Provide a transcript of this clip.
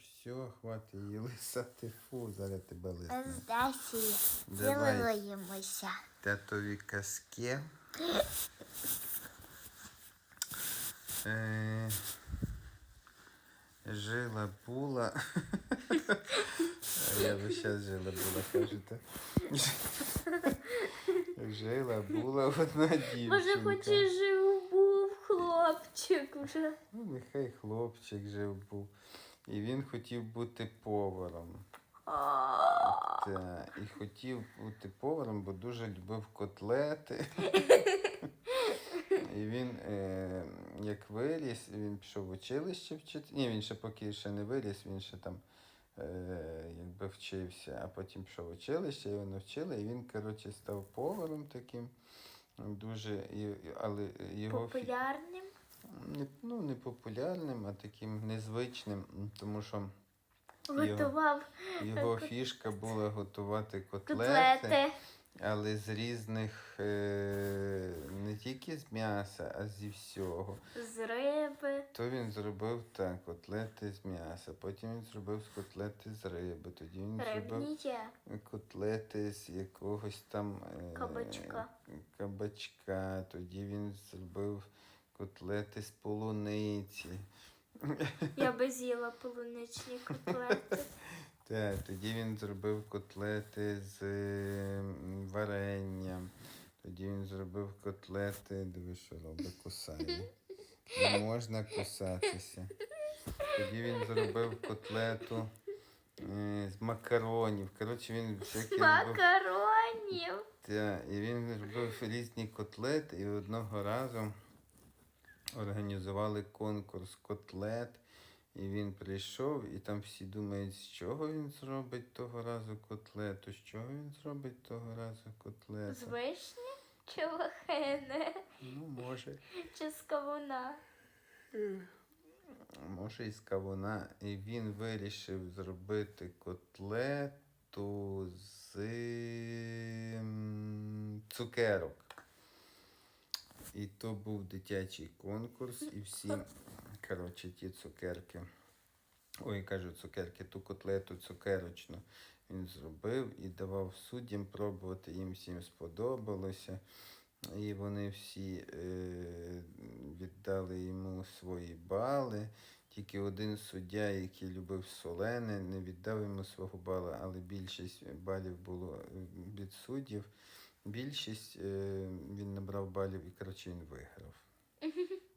все, хватить її лисати. Фу, зараз тебе лисну. Здасі. Давай. Цілуємося. Татові казки. Е, жила була. А я би зараз жила була, кажете. Жила була одна дівчинка. Може, хоч і жив був хлопчик вже. Ну, нехай хлопчик жив був. І він хотів бути поваром. Та, і хотів бути поваром, бо дуже любив котлети. І він, е, як виріс, він пішов в училище вчити. Ні, він ще поки ще не виріс, він ще там е, якби вчився, а потім пішов в училище, його навчили, і він, коротше, став поваром таким. Дуже, але його фі- Популярним. Не, ну, не популярним, а таким незвичним, тому що Готував його фішка була готувати котлети, котлети. але з різних е, не тільки з м'яса, а зі всього. з риби. То він зробив так, котлети з м'яса, потім він зробив з котлети з риби, тоді він зробив Рибні є. котлети з якогось там е, Кабачка. кабачка, тоді він зробив котлети з полуниці. Я би з'їла полуничні котлети. Так, тоді він зробив котлети з варенням. Тоді він зробив котлети, диви, що робить, кусає. Не можна кусатися. Тоді він зробив котлету е, з макаронів. Коротше, він всякі робив. Макаронів. Так, і він робив різні котлети, і одного разу організували конкурс котлет. І він прийшов, і там всі думають, з чого він зробить того разу котлету, з чого він зробить того разу З котлету. вишні чи лохини, Ну, може. чи з кавуна. Може, із кавуна. І він вирішив зробити котлету з цукерок. І то був дитячий конкурс, і всі, коротше, ті цукерки. Ой, кажу, цукерки, ту котлету цукерочну він зробив і давав суддям пробувати, їм всім сподобалося. І вони всі е, віддали йому свої бали. Тільки один суддя, який любив солене, не віддав йому свого бала, але більшість балів було е, від суддів. Більшість е, він набрав балів і, коротше, виграв.